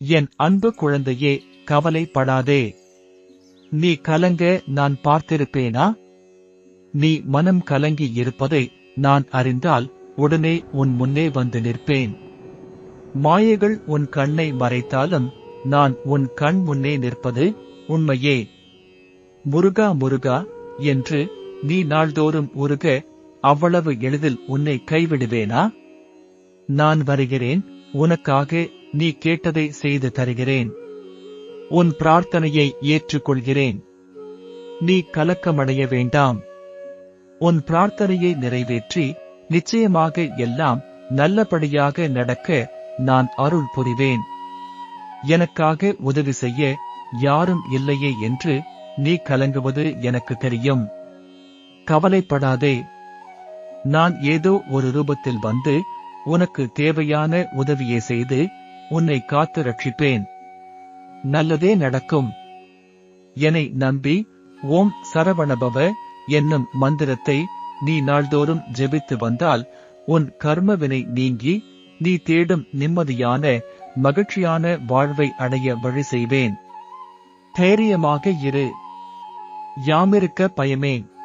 என் அன்பு குழந்தையே கவலைப்படாதே. நீ கலங்க நான் பார்த்திருப்பேனா? நீ மனம் கலங்கி இருப்பதை நான் அறிந்தால் உடனே உன் முன்னே வந்து நிற்பேன். மாயைகள் உன் கண்ணை மறைத்தாலும் நான் உன் கண் முன்னே நிற்பது உண்மையே. முருகா முருகா என்று நீ நாள்தோறும் உருக அவ்வளவு எளிதில் உன்னை கைவிடுவேனா? நான் வருகிறேன் உனக்காக நீ கேட்டதை செய்து தருகிறேன். உன் பிரார்த்தனையை ஏற்றுக்கொள்கிறேன். நீ கலக்கமடைய வேண்டாம். உன் பிரார்த்தனையை நிறைவேற்றி நிச்சயமாக எல்லாம் நல்லபடியாக நடக்க நான் அருள் புரிவேன். எனக்காக உதவி செய்ய யாரும் இல்லையே என்று நீ கலங்குவது எனக்கு தெரியும். கவலைப்படாதே. நான் ஏதோ ஒரு ரூபத்தில் வந்து உனக்கு தேவையான உதவியை செய்து உன்னை காத்து ரட்சிப்பேன். நல்லதே நடக்கும். என்னை நம்பி ஓம் சரவணபவ என்னும் மந்திரத்தை நீ நாள்தோறும் ஜெபித்து வந்தால் உன் கர்மவினை நீங்கி நீ தேடும் நிம்மதியான மகிழ்ச்சியான வாழ்வை அடைய வழி செய்வேன். தைரியமாக இரு. யாமிருக்க பயமே.